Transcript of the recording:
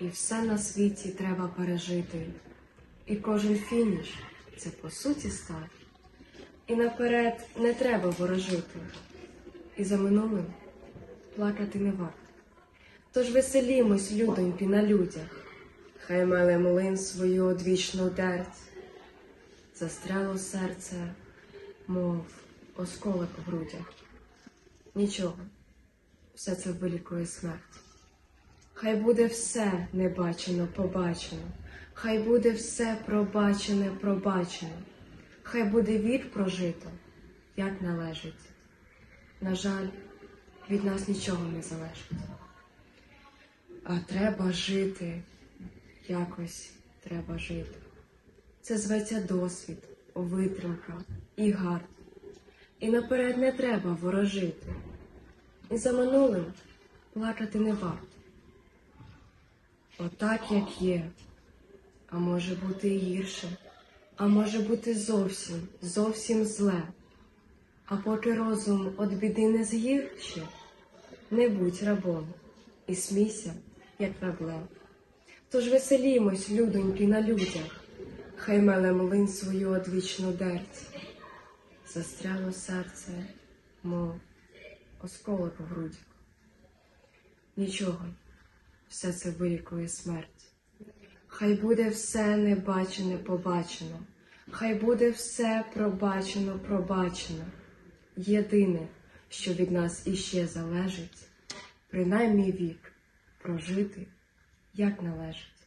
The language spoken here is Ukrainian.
І все на світі треба пережити. І кожен фініш це по суті старт. І наперед не треба ворожити. І за минулим плакати не варто. Тож веселімось, людоньки, на людях, хай меле млин свою одвічну дерть. Застряло серце, мов осколок в грудях. Нічого, все це вилікує смерть. Хай буде все небачено, побачено, хай буде все пробачене, пробачено, хай буде вік прожито, як належить. На жаль, від нас нічого не залежить. А треба жити, якось треба жити. Це зветься досвід, витримка і гард. І наперед не треба ворожити. І за минулим плакати не варто. Отак, як є, а може бути і гірше, а може бути зовсім, зовсім зле. А поки розум від біди не згірше, не будь рабом і смійся, як раблем. Тож веселімось, людоньки, на людях, хай меле млин свою одвічну дерть. Застряло серце, мов осколок в грудях. Нічого, все це вилікує смерть. Хай буде все небачене побачено, хай буде все пробачено, пробачено. Єдине, що від нас іще залежить, принаймні вік прожити, як належить.